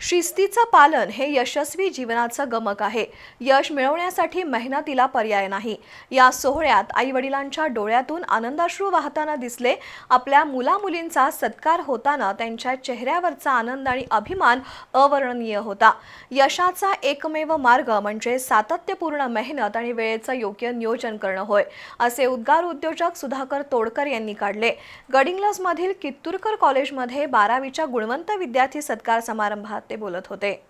शिस्तीचं पालन हे यशस्वी जीवनाचं गमक आहे. यश मिळवण्यासाठी मेहनतीला पर्याय नाही. या सोहळ्यात आई वडिलांच्या डोळ्यातून आनंदाश्रू वाहताना दिसले. आपल्या मुलामुलींचा सत्कार होताना त्यांच्या चेहऱ्यावरचा आनंद आणि अभिमान अवर्णनीय होता. यशाचा एकमेव मार्ग म्हणजे सातत्यपूर्ण मेहनत आणि वेळेचं योग्य नियोजन करणं होय असे उद्गार उद्योजक सुधाकर तोडकर यांनी काढले. गडिंग्लजमधील कित्तूरकर कॉलेजमध्ये बारावीच्या गुणवंत विद्यार्थी सत्कार समारंभात ते बोलत होते.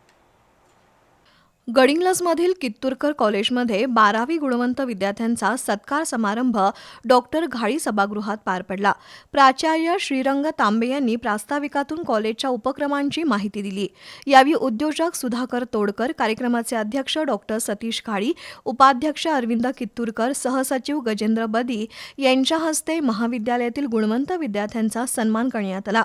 गडिंग्लजमधील कित्तूरकर कॉलेजमध्ये बारावी गुणवंत विद्यार्थ्यांचा सत्कार समारंभ डॉक्टर घाळी सभागृहात पार पडला. प्राचार्य श्रीरंग तांबे यांनी प्रास्ताविकातून कॉलेजच्या उपक्रमांची माहिती दिली. यावेळी उद्योजक सुधाकर तोडकर कार्यक्रमाचे अध्यक्ष डॉक्टर सतीश घाळी उपाध्यक्ष अरविंद कित्तूरकर सहसचिव गजेंद्र बदी यांच्या हस्ते महाविद्यालयातील गुणवंत विद्यार्थ्यांचा सन्मान करण्यात आला.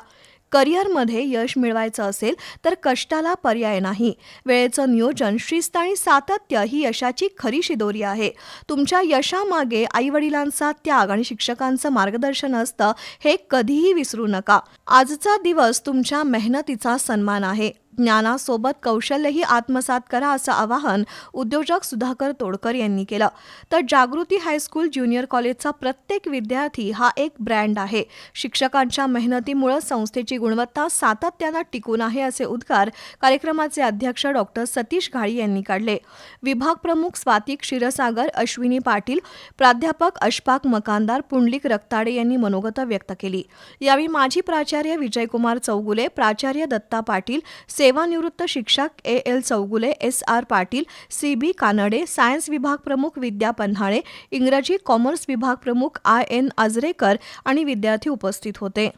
करिअरमध्ये यश मिळवायचं असेल तर कष्टाला पर्याय नाही. वेळेचं नियोजन शिस्त आणि सातत्य ही यशाची खरी शिदोरी आहे. तुमच्या यशामागे आईवडिलांचा त्याग आणि शिक्षकांचं मार्गदर्शन असतं हे कधीही विसरू नका. आजचा दिवस तुमच्या मेहनतीचा सन्मान आहे. ज्ञानासोबत कौशल्यही आत्मसात करा असं आवाहन उद्योजक सुधाकर तोडकर यांनी केलं. तर जागृती हायस्कूल ज्युनियर कॉलेजचा प्रत्येक विद्यार्थी हा एक ब्रँड आहे. शिक्षकांच्या मेहनतीमुळे संस्थेची गुणवत्ता सातत्यानं टिकून आहे असे उद्गार कार्यक्रमाचे अध्यक्ष डॉक्टर सतीश घाळी यांनी काढले. विभाग प्रमुख स्वाती क्षीरसागर अश्विनी पाटील प्राध्यापक अशफाक मकानदार पुंडलिक रक्ताडे यांनी मनोगत व्यक्त केली. यावेळी माजी प्राचार्य विजयकुमार चौगुले प्राचार्य दत्ता पाटील सेवानिवृत्त शिक्षक A L Chougule S R Patil C B Kanade science विभाग प्रमुख विद्या पन्हाळे इंग्रजी कॉमर्स विभाग प्रमुख आय एन आजरेकर आणि विद्यार्थी उपस्थित होते.